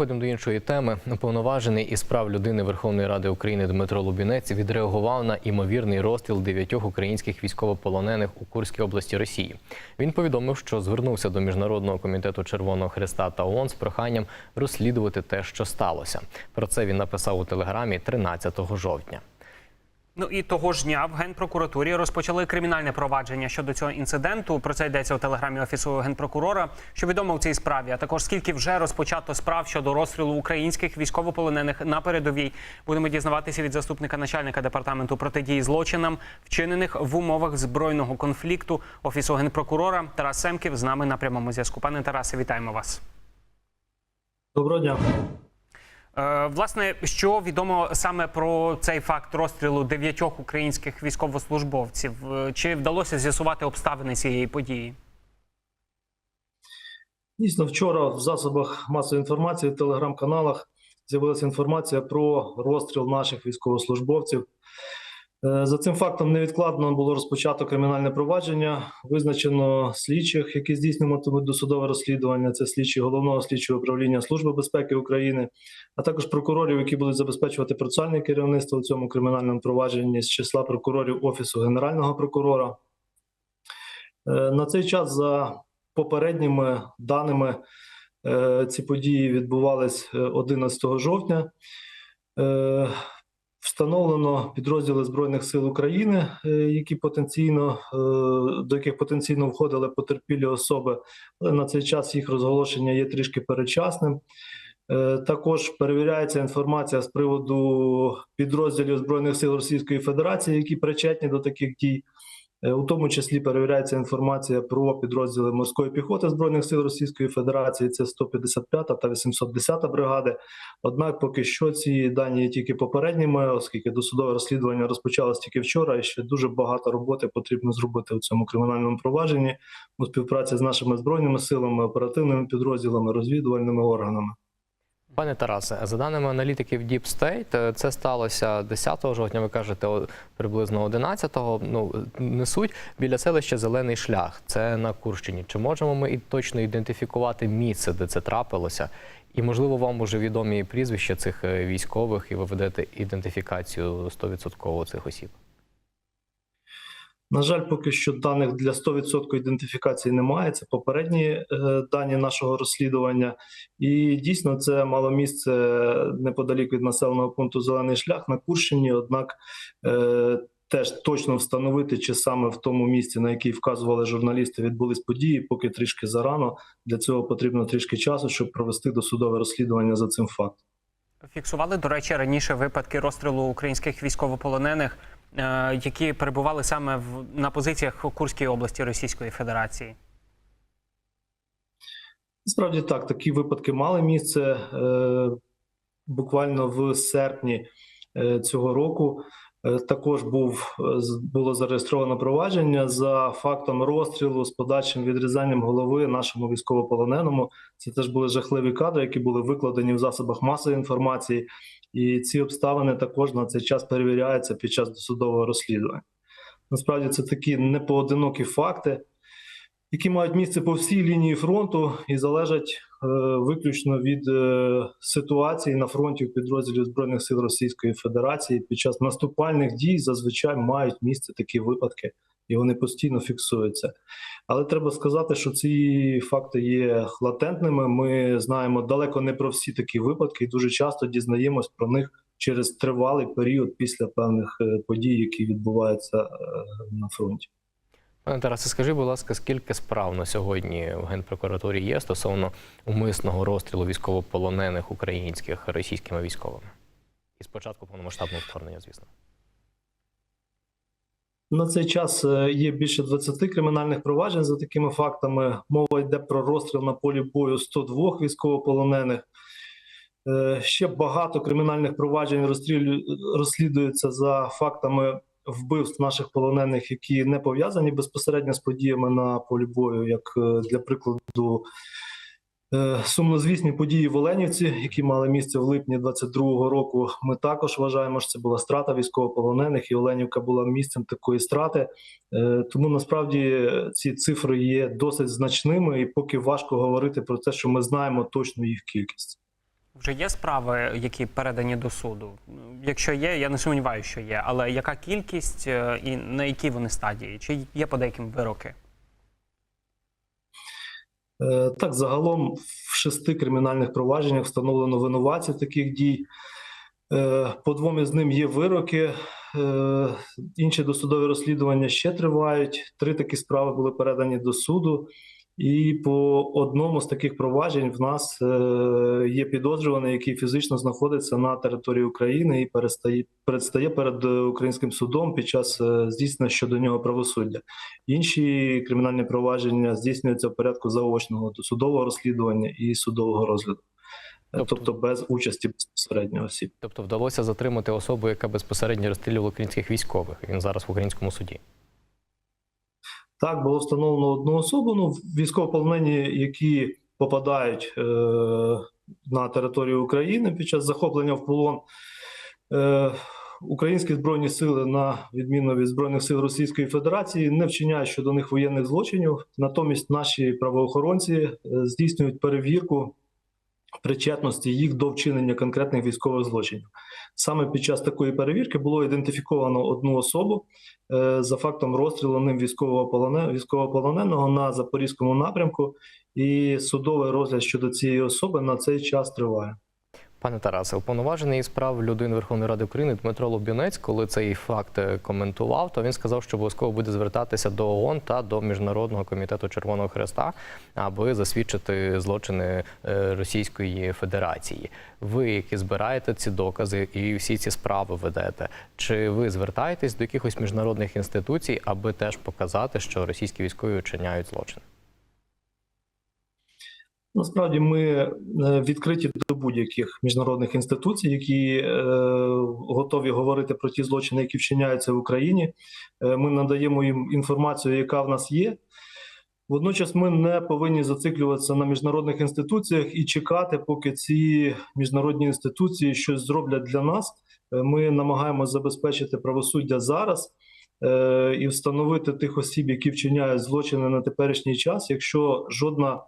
переходимо до іншої теми. Уповноважений із прав людини Верховної Ради України Дмитро Лубінець відреагував на імовірний розстріл дев'ятьох українських військовополонених у Курській області Росії. Він повідомив, що звернувся до міжнародного комітету Червоного Хреста та ООН з проханням розслідувати те, що сталося. Про це він написав у телеграмі 13 жовтня. Ну і того ж дня в генпрокуратурі розпочали кримінальне провадження щодо цього інциденту. Про це йдеться у телеграмі офісу генпрокурора. Що відомо в цій справі, а також скільки вже розпочато справ щодо розстрілу українських військовополонених на передовій. Будемо дізнаватися від заступника начальника департаменту протидії злочинам, вчинених в умовах збройного конфлікту офісу генпрокурора Тарас Семків з нами на прямому зв'язку. Пане Тарасе, вітаємо вас. Доброго дня. Е, Власне, що відомо саме про цей факт розстрілу дев'ятьох українських військовослужбовців? Е, Чи вдалося з'ясувати обставини цієї події? Дійсно, вчора в засобах масової інформації в телеграм-каналах з'явилася інформація про розстріл наших військовослужбовців. Е, За цим фактом невідкладно було розпочато кримінальне провадження. Визначено слідчих, які здійснюватимуть досудове розслідування. Це слідчі головного слідчого управління Служби безпеки України, а також прокурорів, які будуть забезпечувати процесуальне керівництво у цьому кримінальному провадженні з числа прокурорів Офісу Генерального прокурора. Е, На цей час за попередніми даними е, ці події відбувались е, 11 жовтня. Встановлено підрозділи Збройних сил України, е, які потенційно е, до яких потенційно входили потерпілі особи. На цей час їх розголошення є трішки передчасним. Е, Також перевіряється інформація з приводу підрозділів Збройних сил Російської Федерації, які причетні до таких дій. Е, У тому числі перевіряється інформація про підрозділи морської піхоти збройних сил Російської Федерації. Це 155 та 810 бригади. Однак, поки що ці дані є тільки попередніми, оскільки досудове розслідування розпочалось тільки вчора, і ще дуже багато роботи потрібно зробити у цьому кримінальному провадженні у співпраці з нашими збройними силами, оперативними підрозділами, розвідувальними органами. Пане Тарасе, за даними аналітиків Deep State, е, це сталося 10 жовтня. Ви кажете, приблизно 11-го. Ну не суть біля селища Зелений шлях. Це на Курщині. Чи можемо ми точно ідентифікувати місце, де це трапилося? І можливо, вам уже відомі прізвища цих е, військових, і ви ведете ідентифікацію 100% цих осіб? На жаль, поки що даних для 100% ідентифікації немає. Це попередні е, дані нашого розслідування, і дійсно це мало місце неподалік від населеного пункту Зелений шлях на Курщині. Однак е, теж точно встановити, чи саме в тому місці, на який вказували журналісти, відбулись події, поки трішки зарано. Для цього потрібно трішки часу, щоб провести досудове розслідування за цим фактом. Фіксували, до речі, раніше випадки розстрілу українських військовополонених, які перебували саме в, на позиціях у Курській області Російської Федерації. Справді так, такі випадки мали місце е, буквально в серпні е, цього року. Е, також був е, було зареєстровано провадження за фактом розстрілу з подальшим відрізанням голови нашому військовополоненому. Це теж були жахливі кадри, які були викладені в засобах масової інформації, і ці обставини також на цей час перевіряються під час досудового розслідування. Насправді це такі непоодинокі факти які мають місце по всій лінії фронту і залежать е, виключно від е, ситуації на фронті в підрозділі збройних сил Російської Федерації. Під час наступальних дій зазвичай мають місце такі випадки, і вони постійно фіксуються. Але треба сказати, що ці факти є латентними. Ми знаємо далеко не про всі такі випадки, і дуже часто дізнаємось про них через тривалий період після певних е, подій, які відбуваються е, на фронті. Пане Тарасе, скажи, будь ласка, скільки справ на сьогодні в Генпрокуратурі є стосовно умисного розстрілу військовополонених українських російськими військовими? І спочатку повномасштабного вторгнення, звісно. На цей час е, є більше 20 кримінальних проваджень за такими фактами. Мова йде про розстріл на полі бою 102 військовополонених. Е, Ще багато кримінальних проваджень розслідуються за фактами вбивств наших полонених, які не пов'язані безпосередньо з подіями на полі бою, як е, для прикладу. Е, Сумнозвісні події в Оленівці, які мали місце в липні 22-го року. Ми також вважаємо, що це була страта військовополонених, і Оленівка була місцем такої страти. Е, Тому насправді ці цифри є досить значними, і поки важко говорити про те, що ми знаємо точну їх кількість. Вже є справи, які передані до суду? Якщо є, я не сумніваюся, що є. Але яка кількість е, і на якій вони стадії? Чи є по деяким вироки? Е, Так, загалом в шести кримінальних провадженнях встановлено винуватців таких дій. Е, По двом із ним є вироки. Е, Інші досудові розслідування ще тривають. Три такі справи були передані до суду. І по одному з таких проваджень в нас е, є підозрюваний, який фізично знаходиться на території України і перестає предстає перед е, українським судом під час е, здійснення щодо нього правосуддя. Інші кримінальні провадження здійснюються в порядку заочного досудового розслідування і судового розгляду, Тобто- тобто без участі безпосередньо осіб. Тобто вдалося затримати особу, яка безпосередньо розстрілювала українських військових. Він зараз в українському суді. Так, було встановлено одну особу. Ну, військовополонені, які попадають е, на територію України під час захоплення в полон. Е, Українські збройні сили, на відміну від збройних сил Російської Федерації, не вчиняють щодо них воєнних злочинів. Натомість наші правоохоронці е, здійснюють перевірку причетності їх до вчинення конкретних військових злочинів. Саме під час такої перевірки було ідентифіковано одну особу е, за фактом розстрілу ним військовополоненого на запорізькому напрямку, і судовий розгляд щодо цієї особи на цей час триває. Пане Тарасе, уповноважений із прав людини Верховної Ради України Дмитро Лубінець, коли цей факт е, коментував, то він сказав, що обов'язково буде звертатися до ООН та до Міжнародного комітету Червоного Хреста, аби засвідчити злочини е, Російської Федерації. Ви, які збираєте ці докази і всі ці справи ведете, чи ви звертаєтесь до якихось міжнародних інституцій, аби теж показати, що російські військові вчиняють злочин? Насправді ми е, відкриті до будь-яких міжнародних інституцій, які е, готові говорити про ті злочини, які вчиняються в Україні. Е, Ми надаємо їм інформацію, яка в нас є. Водночас ми не повинні зациклюватися на міжнародних інституціях і чекати, поки ці міжнародні інституції щось зроблять для нас. Е, Ми намагаємося забезпечити правосуддя зараз е, і встановити тих осіб, які вчиняють злочини на теперішній час. Якщо жодна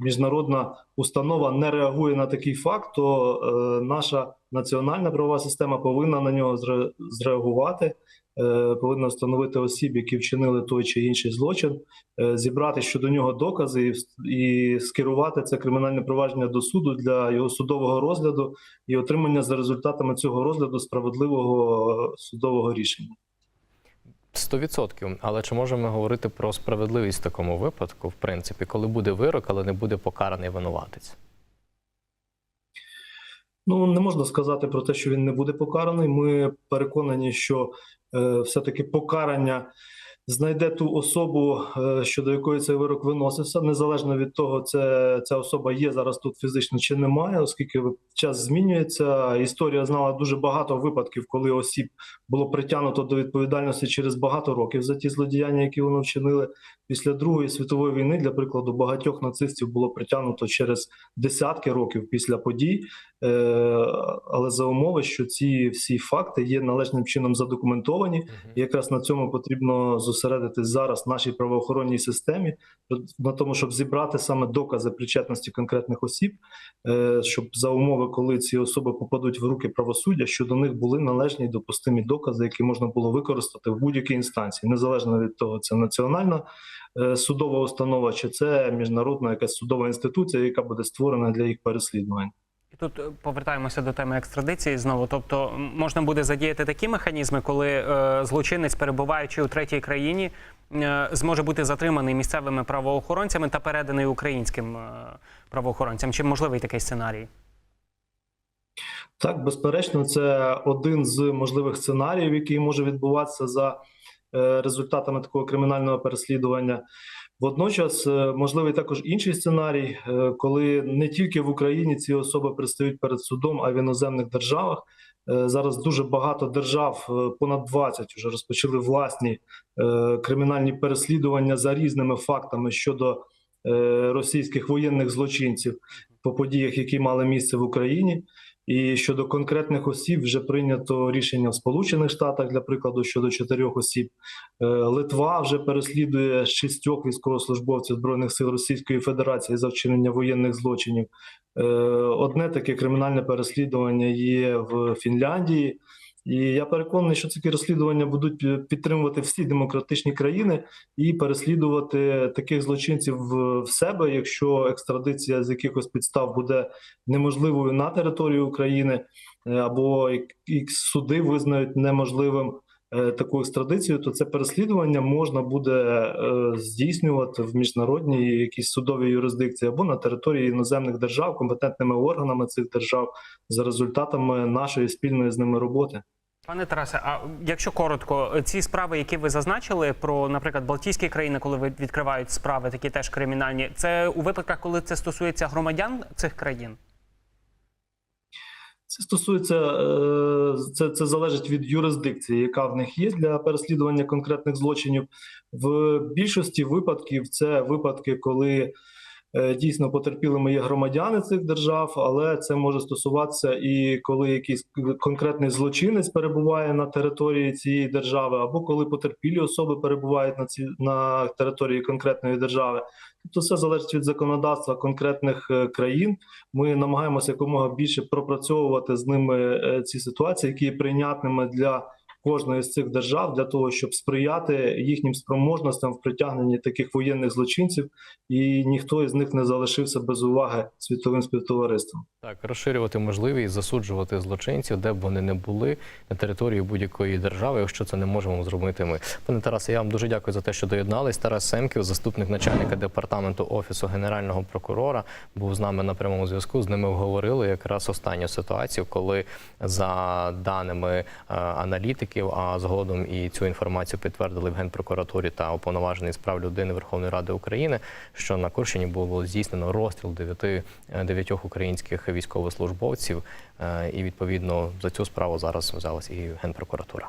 міжнародна установа не реагує на такий факт, то е, наша національна правова система повинна на нього зре- зреагувати, е, повинна встановити осіб, які вчинили той чи інший злочин, е, зібрати щодо нього докази і, скерувати це кримінальне провадження до суду для його судового розгляду і отримання за результатами цього розгляду справедливого е, судового рішення. 100%. Але чи можемо говорити про справедливість в такому випадку, в принципі, коли буде вирок, але не буде покараний винуватець? Ну не можна сказати про те, що він не буде покараний. Ми переконані, що е, все-таки покарання знайде ту особу, е, щодо якої цей вирок виносився, незалежно від того, це ця особа є зараз тут фізично чи немає, оскільки час змінюється. Історія знала дуже багато випадків, коли осіб було притягнуто до відповідальності через багато років за ті злодіяння, які вони вчинили після Другої світової війни. Для прикладу, багатьох нацистів було притягнуто через десятки років після подій. Е, але за умови, що ці всі факти є належним чином задокументовані, і якраз на цьому потрібно зосередитись зараз в нашій правоохоронній системі, на тому, щоб зібрати саме докази причетності конкретних осіб, е, щоб за умови, коли ці особи попадуть в руки правосуддя, що до них були належні й допустимі докази, які можна було використати в будь-якій інстанції, незалежно від того, це національна е, судова установа чи це міжнародна якась судова інституція, яка буде створена для їх переслідувань. Тут е, повертаємося до теми екстрадиції знову. Тобто можна буде задіяти такі механізми, коли е, злочинець, перебуваючи у третій країні, е, зможе бути затриманий місцевими правоохоронцями та переданий українським е, правоохоронцям. Чи можливий такий сценарій? Так, безперечно, це один з можливих сценаріїв, який може відбуватися за е, результатами такого кримінального переслідування. Водночас е, можливий також інший сценарій, е, коли не тільки в Україні ці особи предстають перед судом, а й в іноземних державах. Е, Зараз дуже багато держав, понад 20, вже розпочали власні кримінальні переслідування за різними фактами щодо російських воєнних злочинців по подіях, які мали місце в Україні. І щодо конкретних осіб вже прийнято рішення в Сполучених Штатах, для прикладу, щодо чотирьох осіб. Е, Литва вже переслідує шістьох військовослужбовців збройних сил Російської Федерації за вчинення воєнних злочинів. Е, Одне таке кримінальне переслідування є в Фінляндії. І я переконаний, що такі розслідування будуть підтримувати всі демократичні країни і переслідувати таких злочинців в себе, якщо екстрадиція з якихось підстав буде неможливою на території України, е, або суди визнають неможливим е, таку екстрадицію, то це переслідування можна буде е, здійснювати в міжнародній якійсь судовій юрисдикції або на території іноземних держав, компетентними органами цих держав за результатами нашої спільної з ними роботи. Пане Тарасе, а якщо коротко, ці справи, які ви зазначили про, наприклад, Балтійські країни, коли відкривають справи, такі теж кримінальні, це у випадках, коли це стосується громадян цих країн? Це стосується е, це, це залежить від юрисдикції, яка в них є для переслідування конкретних злочинів. В більшості випадків це випадки, коли дійсно потерпілими є громадяни цих держав, але це може стосуватися і коли якийсь конкретний злочинець перебуває на території цієї держави, або коли потерпілі особи перебувають на ці на території конкретної держави. Тобто, все залежить від законодавства конкретних е, країн. Ми намагаємося якомога більше пропрацьовувати з ними е, ці ситуації, які є прийнятними для кожної з цих держав, для того, щоб сприяти їхнім спроможностям в притягненні таких воєнних злочинців, і ніхто із них не залишився без уваги світовим співтовариством. Так, розширювати можливість засуджувати злочинців, де б вони не були на території будь-якої держави, якщо це не можемо зробити ми. Пане Тарасе, я вам дуже дякую за те, що доєднались. Тарас Семків, заступник начальника департаменту офісу генерального прокурора, був з нами на прямому зв'язку. З ними обговорили якраз останню ситуацію, коли за даними е, аналітиків, а згодом і цю інформацію підтвердили в генпрокуратурі та уповноважений з прав людини Верховної Ради України, що на Курщині було здійснено розстріл дев'яти е, дев'ятьох українських військовослужбовців, е, і відповідно за цю справу зараз взялась і генпрокуратура.